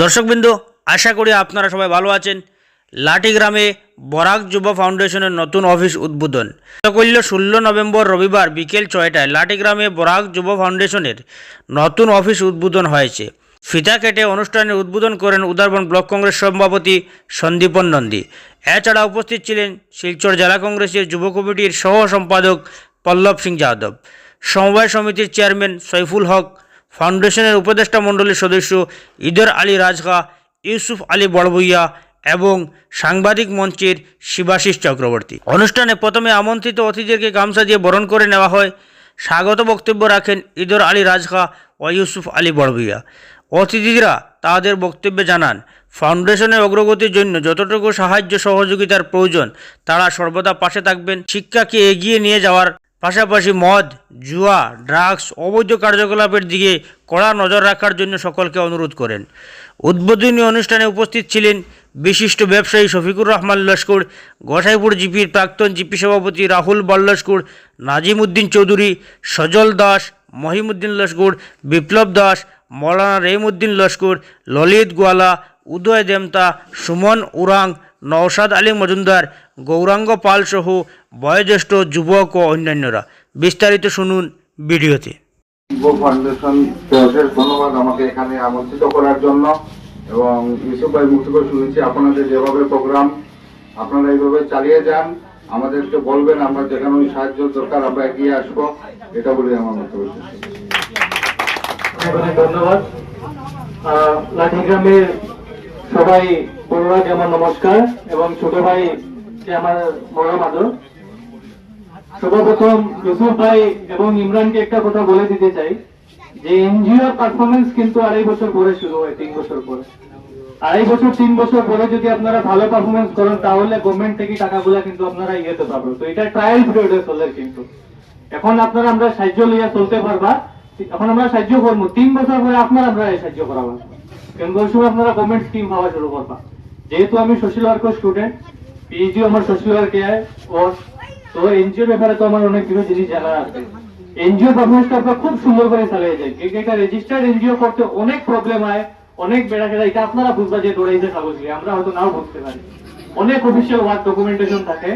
দর্শকবৃন্দ, আশা করি আপনারা সবাই ভালো আছেন। লাটি গ্রামে বরাক যুব ফাউন্ডেশনের নতুন অফিস উদ্বোধন। করল ষোলো নভেম্বর রবিবার বিকেল ছয়টায় লাটি গ্রামে বরাক যুব ফাউন্ডেশনের নতুন অফিস উদ্বোধন হয়েছে। ফিতা কেটে অনুষ্ঠানের উদ্বোধন করেন উদারবন ব্লক কংগ্রেস সভাপতি সন্দীপন নন্দী। এছাড়া উপস্থিত ছিলেন শিলচর জেলা কংগ্রেসের যুব কমিটির সহ সম্পাদক পল্লব সিং যাদব। সমবায় সমিতির চেয়ারম্যান সৈফুল হক ফাউন্ডেশনের উপদেষ্টা মণ্ডলীর সদস্য ইদর আলী রাজখা ইউসুফ আলী বড়বইয়া এবং সাংবাদিক মঞ্চের শিবাশিস চক্রবর্তী। অনুষ্ঠানে প্রথমে আমন্ত্রিত অতিথিদেরকে গামছা দিয়ে বরণ করে নেওয়া হয়। স্বাগত বক্তব্য রাখেন ইদর আলী রাজখা ও ইউসুফ আলী বড়বইয়া অতিথিরা তাদের বক্তব্যে জানান, ফাউন্ডেশনের অগ্রগতির জন্য যতটুকু সাহায্য সহযোগিতার প্রয়োজন, তারা সর্বদা পাশে থাকবেন। শিক্ষাকে এগিয়ে নিয়ে যাওয়ার পাশাপাশি মদ, জুয়া ড্রাগস অবৈধ কার্যকলাপের দিকে কড়া নজর রাখার জন্য সকলকে অনুরোধ করেন। উদ্বোধনী অনুষ্ঠানে উপস্থিত ছিলেন বিশিষ্ট ব্যবসায়ী শফিকুর রহমান লস্কর, গোসাইপুর জিপির প্রাক্তন জিপি সভাপতি রাহুল বল্লস্কর নাজিম উদ্দিন চৌধুরী, সজল দাস, মহিমুদ্দিন লস্কর, বিপ্লব দাস, মৌলানা রহিমউদ্দিন লস্কর, ললিত গোয়ালা, উদয় দেমতা, সুমন উরাং নওশাদ আলী মজুমদার গৌরাঙ্গ পাল সহ বয়োজ্যেষ্ঠ যুবক ও অন্যান্যরা। বিস্তারিত শুনুন ভিডিওতে। যুব ফাউন্ডেশন অশেষ ধন্যবাদ আমাকে এখানে আমন্ত্রিত করার জন্য এবং ইউসুফ ভাই মুখ শুনেছি আপনাদের যেভাবে প্রোগ্রাম আপনারা এইভাবে চালিয়ে যান আমাদেরকে বলবেন আমরা যেখানে সাহায্য দরকার আমরা এগিয়ে আসব এটা বলে আমার ধন্যবাদ। লাঠিগ্রামের সবাই বড়রা যেমন নমস্কার এবং ছোট ভাই যে আমার বড় মাদর সর্বপ্রথম ইউসুফ ভাই এবং ইমরানকে একটা কথা বলে দিতে চাই যে এনজিও পারফরমেন্স কিন্তু আড়াই বছর পরে শুরু হয়, তিন বছর পরে। আড়াই বছর, তিন বছর পরে যদি আপনারা ভালো পারফরমেন্স করেন, তাহলে গভর্নমেন্ট থেকে টাকাগুলা কিন্তু আপনারা ইয়েতে পাবেন তো এটা ট্রায়াল পিরিয়ডে চলে কিন্তু। এখন আপনারা আমরা সাহায্য লইয়া চলতে পারবা। এখন আমরা সাহায্য করব। তিন বছর পরে আপনার আমরা সাহায্য করাবো। ওই সময় আপনারা গভর্নমেন্ট স্কিম পাওয়া শুরু করবা। যেহেতু আমি সোশ্যাল ওয়ার্কের স্টুডেন্ট পিএইচডি আমার সোশ্যাল ওয়ার্কে ওর তো এনজিওর ব্যাপারে তো আমার অনেক কিছু জিনিস জানা আছে। এনজিও পারফরমেন্সটা আপনার খুব সুন্দর করে চালিয়ে যায়। কিন্তু এটা রেজিস্টার্ড এনজিও করতে অনেক প্রবলেম হয়, অনেক বেড়া খেলা, এটা আপনারা বুঝবা যে কাগজ দিয়ে আমরা হয়তো নাও বুঝতে পারি। অনেক অফিসিয়াল ওয়ার্ক ডকুমেন্টেশন থাকে।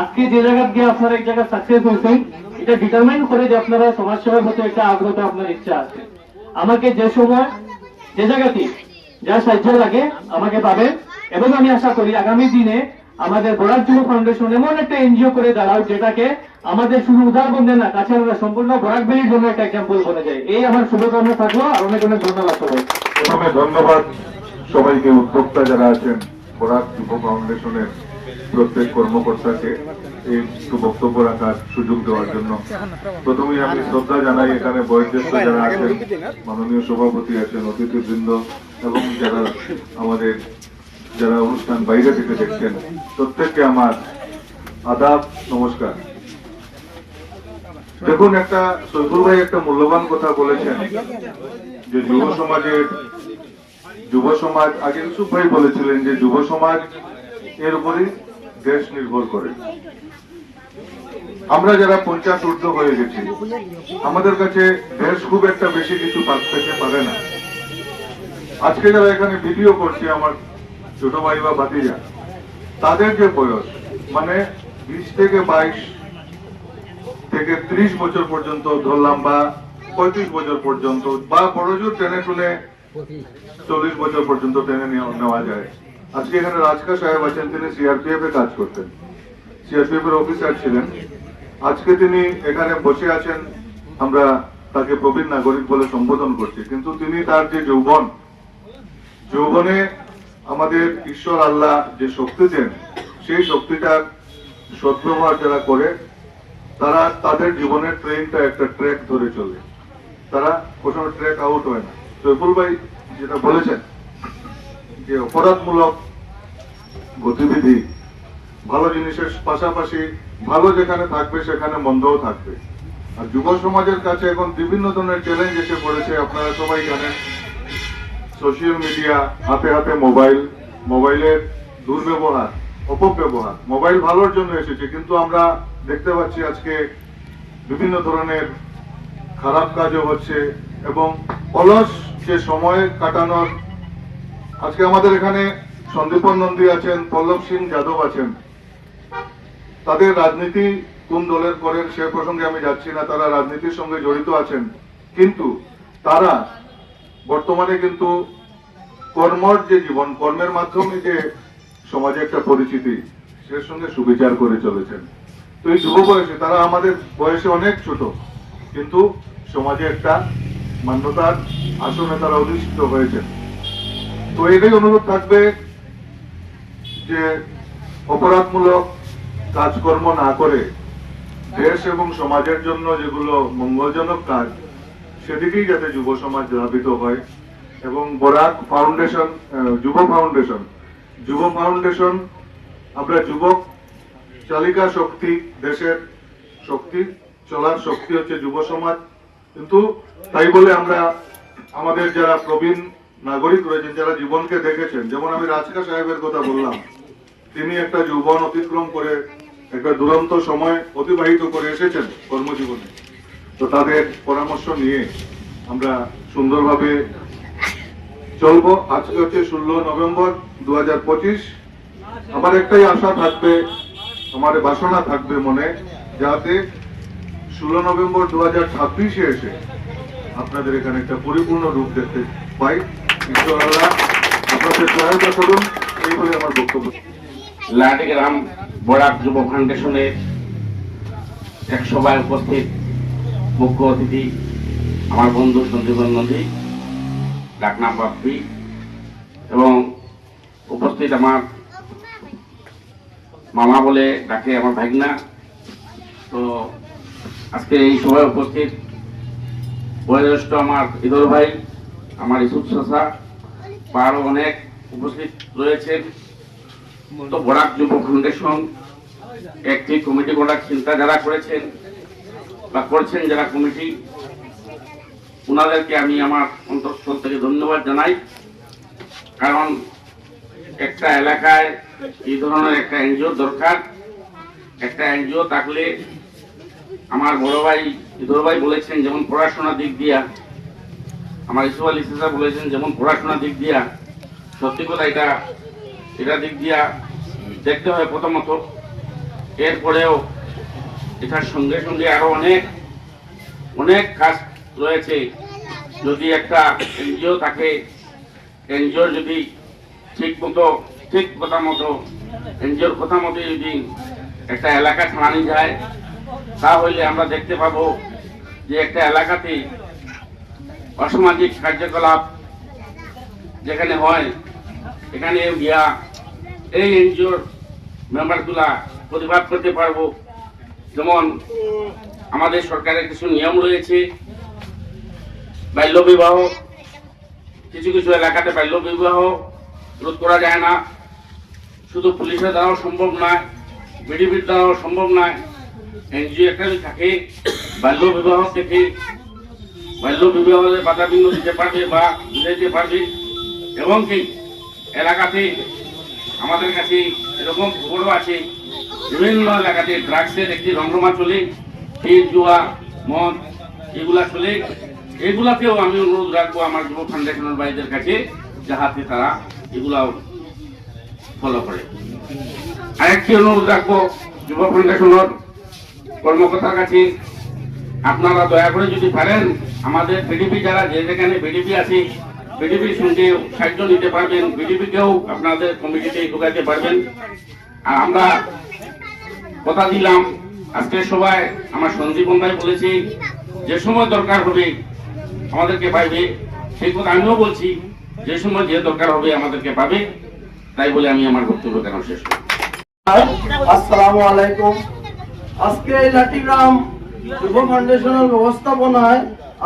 আজকে যে জায়গা গিয়ে আপনারা এক জায়গায় সাকসেস হয়েছেন এটা ডিটারমাইন করে যে আপনারা সমাজ সেবার প্রতি একটা আগ্রহ আপনার ইচ্ছা আছে। আমাকে যে সময়, যে জায়গাতে যা সাহায্য লাগে, আমাকে পাবেন। এবং আমি আশা করি আগামী দিনে আমাদের বরাক যুব ফাউন্ডেশন এমন একটা এনজিও করে দাঁড়াও যেটাকে আমাদের শুধু উদাহরণ না কাছাড়া সম্পূর্ণ বরাক বেরির জন্য একটা এক্সাম্পল বনে যায় এই আমার শুভকামনা থাকল, আর অনেক অনেক ধন্যবাদ সবাই প্রথমে ধন্যবাদ সবাইকে, উদ্যোক্তা যারা আছেন, বরাক যুব ফাউন্ডেশনের প্রত্যেক কর্মকর্তাকে এই একটু বক্তব্য রাখার সুযোগ দেওয়ার জন্য। প্রথমেই আমি শ্রদ্ধা জানাই এখানে বয়োজ্যেষ্ঠ যারা আছেন, মাননীয় সভাপতি আছেন, অতিথিবৃন্দ এবং যারা আমাদের যারা অনুষ্ঠান বাইরে থেকে দেখছেন, প্রত্যেককে আমার আদাব, নমস্কার। দেখুন, একটা সৈফুল ভাই একটা মূল্যবান কথা বলেছেন, যে যুব সমাজের, যুব সমাজ, আগে ইউসুফ ভাই বলেছিলেন যে যুব সমাজ এর উপরই দেশ নির্ভর করে। আমরা যারা পঞ্চাশ ঊর্ধ্ব হয়ে গেছি, আমাদের কাছে দেশ খুব একটা বেশি কিছু পেতে পারে না। আজকে যারা এখানে ভিডিও করছে, আমার ছোট ভাই বা ভাতিজা, তাদের যে বয়স মানে বিশ থেকে বাইশ থেকে ত্রিশ বছর পর্যন্ত ধরলাম বা পঁয়ত্রিশ বছর পর্যন্ত বা বড়জোর টেনে টুনে চল্লিশ বছর পর্যন্ত নেওয়া- নেওয়া যায়। আজকে এখানে রাজকা সাহেব আছেন, তিনি সিআরপিএফ এ কাজ করতেন। সিআরপিএফ এর অফিসার ছিলেন। আজকে তিনি এখানে বসে আছেন, আমরা তাকে প্রবীণ নাগরিক বলে সম্বোধন করছি। কিন্তু তিনি তার যে যৌবন, যৌবনে আমাদের ঈশ্বর আল্লাহ যে শক্তি দেন, সেই শক্তিটা সদ্ব্যবহার যারা করে, তারা তাদের জীবনের ট্রেনটা একটা ট্র্যাক ধরে চলে। তারা কোনো ট্র্যাক আউট হয় না। সৈফুল ভাই যেটা বলেছেন যে অপরাধমূলক গতিবিধি, ভালো জিনিসের পাশাপাশি ভালো যেখানে থাকবে সেখানে মন্দও থাকবে। আর যুব সমাজের কাছে এখন বিভিন্ন ধরনের চ্যালেঞ্জ এসে পড়েছে, আপনারা সবাই জানেন। সোশ্যাল মিডিয়া হাতে হাতে মোবাইল মোবাইলের দুর্ব্যবহার, অপব্যবহার। মোবাইল ভালোর জন্য এসেছে, কিন্তু আমরা দেখতে পাচ্ছি আজকে বিভিন্ন ধরনের খারাপ কাজও হচ্ছে এবং অলস যে সময় কাটানোর। আজকে আমাদের এখানে সন্দীপন নন্দী আছেন, পল্লব সিং যাদব আছেন। তাদের রাজনীতি কোন দলের করেন সে প্রসঙ্গে আমি যাচ্ছি না, তারা রাজনীতির সঙ্গে জড়িত আছেন। কিন্তু তারা বর্তমানে কিন্তু কর্মর যে জীবন, কর্মের মাধ্যমে যে সমাজে একটা পরিচিতি, সে সঙ্গে সুবিচার করে চলেছেন। তো এই যুব বয়সে তারা আমাদের বয়সে অনেক ছোট, কিন্তু সমাজে একটা মান্যতার আসনে তারা অধিষ্ঠিত হয়েছেন। তো এটাই অনুরোধ থাকবে যে অপরাধমূলক কাজকর্ম না করে দেশ এবং সমাজের জন্য যেগুলো মঙ্গলজনক কাজ, সেদিকেই যাতে যুব সমাজ ধাবিত হয়। এবং Barak foundation Yuva foundation. Yuva foundation, আমরা যুবক চালিকা শক্তি দেশের শক্তি, চলার শক্তি হচ্ছে যুব সমাজ। কিন্তু তাই বলে আমরা আমাদের যারা প্রবীণ নাগরিক রয়েছেন, যারা জীবনকে দেখেছেন, যেমন আমি রাজকা সাহেবের কথা বললাম, তিনি একটা যৌবন অতিক্রম করে একটা দুরন্ত সময় অতিবাহিত করে এসেছেন কর্মজীবনে। তো তাদের পরামর্শ নিয়ে আমরা সুন্দরভাবে চলবো আজকে হচ্ছে ষোলো নভেম্বর দুহাজার পঁচিশ। আমার একটাই আশা থাকবে, আমার বাসনা থাকবে মনে, যাতে ষোলো নভেম্বর দু হাজার ছাব্বিশে এসে আপনাদের এখানে একটা পরিপূর্ণ রূপ দেখতে পাই। আপনাদের সহায়তা করুন এই বলে আমার বক্তব্য। লাটিগ্রাম বরাক যুব ফাউন্ডেশনের এক সভায় উপস্থিত মুখ্য অতিথি, আমার বন্ধু সঞ্জীবন নদী ডাকনা বাপ্পি এবং উপস্থিত আমার মামা বলে ডাকে আমার ভাগনা। তো আজকে এই সভায় উপস্থিত বয়োজ্যেষ্ঠ আমার ইদর ভাই, আমার ইসুফ চাষা বা আরও অনেক উপস্থিত রয়েছেন। তো বরাক যুব ফাউন্ডেশন একটি কমিটি করার চিন্তা যারা করেছেন বা করছেন যারা কমিটি ওনাদেরকে আমি আমার অন্তঃস্থল থেকে ধন্যবাদ জানাই। কারণ একটা এলাকায় এই ধরনের একটা এনজিও দরকার। একটা এনজিও থাকলে আমার বড় ভাই ইদর ভাই বলেছেন যেমন পড়াশোনার দিক দিয়া, আমার ইসু আলী বলেছেন যেমন পড়াশোনার দিক দিয়া, সত্যি কথা এটা এটা দিক দিয়া দেখতে হয় প্রথমত। এরপরেও এটার সঙ্গে সঙ্গে আরও অনেক অনেক কাজ রয়েছে। যদি একটা এনজিও থাকে, এনজিওর যদি ঠিক মতো, ঠিক কথা মতো, এনজিওর কথা মতো যদি একটা এলাকা ছাড়ানি যায়, তাহলে আমরা দেখতে পাবো যে একটা এলাকাতে অসামাজিক কার্যকলাপ যেখানে হয়, এখানে গিয়া এই এনজিওর মেম্বারগুলা প্রতিবাদ করতে পারব। যেমন আমাদের সরকারের কিছু নিয়ম রয়েছে বাল্য বিবাহ কিছু কিছু এলাকাতে বাল্য বিবাহ রোধ করা যায় না। শুধু পুলিশের দ্বারাও সম্ভব নয়, বিডিবির দ্বারাও সম্ভব নয়, এনজিও একটা থাকে। থেকে বাল্য বিবাহের বাধা বিঘ্ন দিতে পারবে বা দিতে পারবে। এবং কি, এলাকাতে আমাদের কাছে এরকম খবরও আছে, বিভিন্ন এলাকাতে ড্রাগসের একটি রমরমা চলে এই জুয়া, মদ, এগুলা চলে। এগুলাকেও আমি অনুরোধ রাখব আমার যুব ফাউন্ডেশনের ভাইদের কাছে, যাহাতে তারা এগুলাও ফলো করে। আরেকটি অনুরোধ রাখব যুব ফাউন্ডেশনের কর্মকর্তার কাছে, আপনারা দয়া করে যদি পারেন, আমাদের বিডিপি যারা যে যেখানে বিডিপি আছে বিডিপির সঙ্গে সাহায্য নিতে পারবেন বিডিপিকেও আপনাদের কমিটিতে ঢুকাতে পারবেন। আর আমরা কথা দিলাম, আজকে সবাই, আমার সঞ্জীবন ভাই বলেছি, যে সময় দরকার হবে আমাদেরকে পাইবে। সেই কথা আমিও বলছি, যে সময় যে দরকার হবে আমাদেরকে পাবে, তাই বলে আমি আমার বক্তব্য কেন শেষ করি আলাইকুম। আজকে ব্যবস্থাপনায়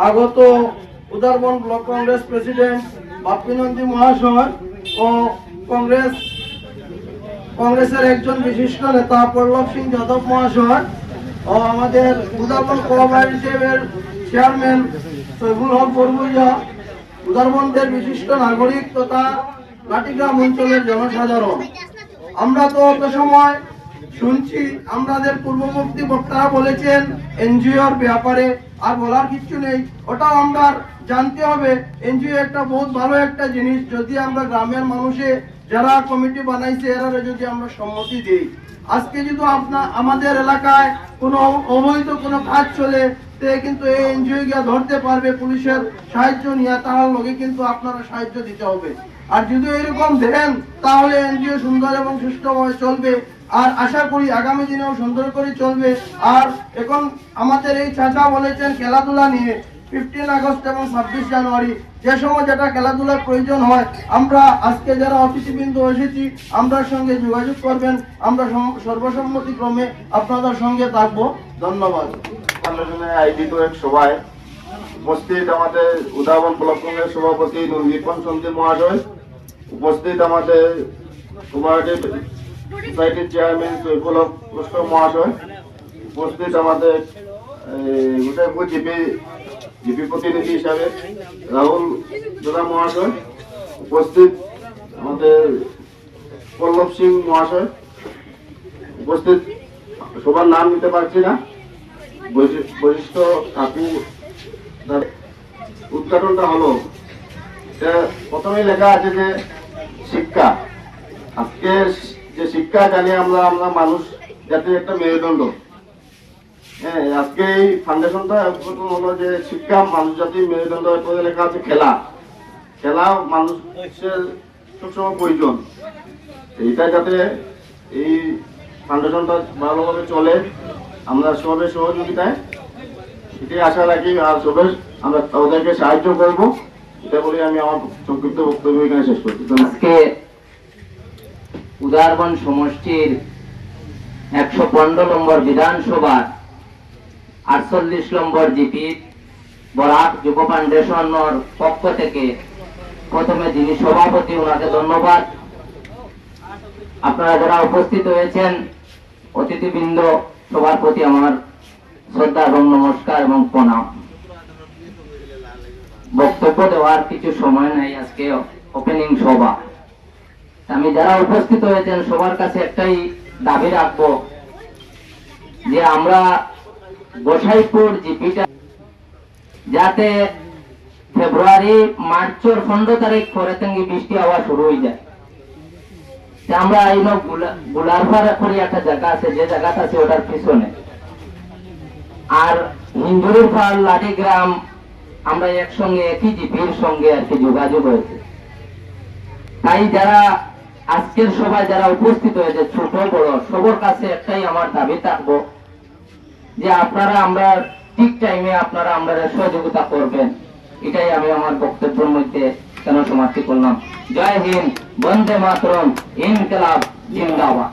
আগত ব্লক কংগ্রেস প্রেসিডেন্ট মহাশয় ও কংগ্রেস, কংগ্রেসের একজন বিশিষ্ট নেতা পল্লব সিং যাদব মহাশয় ও আমাদের উদারবন কোঅপারেটিভের চেয়ারম্যান সৈফুল হক বরবুইয়া উদারবনদের বিশিষ্ট নাগরিক তথা লাঠিগ্রাম অঞ্চলের জনসাধারণ। আমরা তো অত সময় শুনছি, আমাদের পূর্ববর্তী বক্তারা বলেছেন, এনজিওর ব্যাপারে আর বলার কিছু নেই। ওটাও আমরা জানতে হবে। এনজিও একটা বহুত ভালো একটা জিনিস, যদি আমরা গ্রামের মানুষে যারা কমিটি বানাইছে এরা যদি আমরা সম্মতি দিই। আজকে যদি আপনার আমাদের এলাকায় কোনো অবৈধ কোনো কাজ চলে তে কিন্তু এই এনজিও গিয়া ধরতে পারবে, পুলিশের সাহায্য নিয়ে, তার লগে কিন্তু আপনারা সাহায্য দিতে হবে। আর যদি এরকম দেন, তাহলে এনজিও সুন্দর এবং সুষ্ঠুভাবে চলবে। আর আশা করি আগামী দিনেও সুন্দর করে চলবে। আর এখন আমাদের এই চাচা বলেছেন, খেলাধুলা নিয়ে ফিফটিন আগস্ট এবং ছাব্বিশ জানুয়ারি, যে সময় যেটা খেলাধুলার প্রয়োজন হয়, আমরা আজকে যারা অতিথিবৃন্দ এসেছি আমরা সঙ্গে যোগাযোগ করবেন। আমরা সর্বসম্মতিক্রমে আপনাদের সঙ্গে থাকব। ধন্যবাদ। ফাউন্ডেশনের আয়োজিত এক সভায়। উপস্থিত আমাদের উদাহরণ ব্লক কংগ্রেস সভাপতি নন্দীপন চন্দ্র মহাশয়। উপস্থিত আমাদের কোপারেটিভ সোসাইটির চেয়ারম্যান সৈফুল পুষ্কর মহাশয়। উপস্থিত আমাদের উদয়পুর জিপি জিপি প্রতিনিধি হিসাবে রাহুল দাদা মহাশয়। উপস্থিত আমাদের পল্লব সিং মহাশয়। উপস্থিত, সবার নাম নিতে পারছি না। বৈশিষ্ট্য কাকু উদ্ঘাটনটা হলো এটা প্রথমেই লেখা আছে যে শিক্ষা। আজকে যে শিক্ষা জানি আমরা আমরা মানুষ জাতির একটা মেরুদণ্ড। হ্যাঁ আজকে এই ফাউন্ডেশনটা হলো যে শিক্ষা মানুষ জাতির মেরুদণ্ড। এরপরে লেখা আছে খেলা। খেলা মানুষের সবসময় প্রয়োজন। এইটা যাতে এই ফাউন্ডেশনটা ভালোভাবে চলে। আমরা সবের সহযোগিতায় এটাই আশা রাখি আর সবের আমরা ওদেরকে সাহায্য করব। এটা বলে আমি আমার সংক্ষিপ্ত বক্তব্য এখানে শেষ করছি। আজকে উদারবন সমষ্টির একশো পনেরো নম্বর বিধানসভার আটচল্লিশ নম্বর জিপি বরাক যুব ফাউন্ডেশনের পক্ষ থেকে প্রথমে যিনি সভাপতি, ওনাকে ধন্যবাদ। আপনারা যারা উপস্থিত হয়েছেন, অতিথিবৃন্দ সবার প্রতি আমার শ্রদ্ধা এবং নমস্কার এবং প্রণাম। বক্তব্য দেওয়ার কিছু সময় নাই আজকে ওপেনিং সভা। আমি যারা উপস্থিত হয়েছেন, সবার কাছে একটাই দাবি রাখব যে আমরা গোসাইপুর জিপিটা যাতে ফেব্রুয়ারি, মার্চের পনেরো তারিখ পরে বৃষ্টি হওয়া শুরু হয়ে যায়। আমরা এই গুলারপাড়া করে একটা জায়গা আছে, যে জায়গাটা আছে ওটার পিছনে। আর হিন্দুরের পাল লাঠি গ্রাম, আমরা একসঙ্গে, একই জিপির সঙ্গে আর কি যোগাযোগ হয়েছে। তাই যারা আজকের সভায় যারা উপস্থিত হয়েছে, ছোট, বড়, সবার কাছে একটাই আমার দাবি থাকব, যে আপনারা আমরা ঠিক টাইমে আপনারা আমরা সহযোগিতা করবেন। এটাই আমি আমার বক্তব্যের মধ্যে কেন সমাপ্তি করলাম জয় হিন্দ বন্দে মাতরম ইনকলাব জিন্দাবাদ।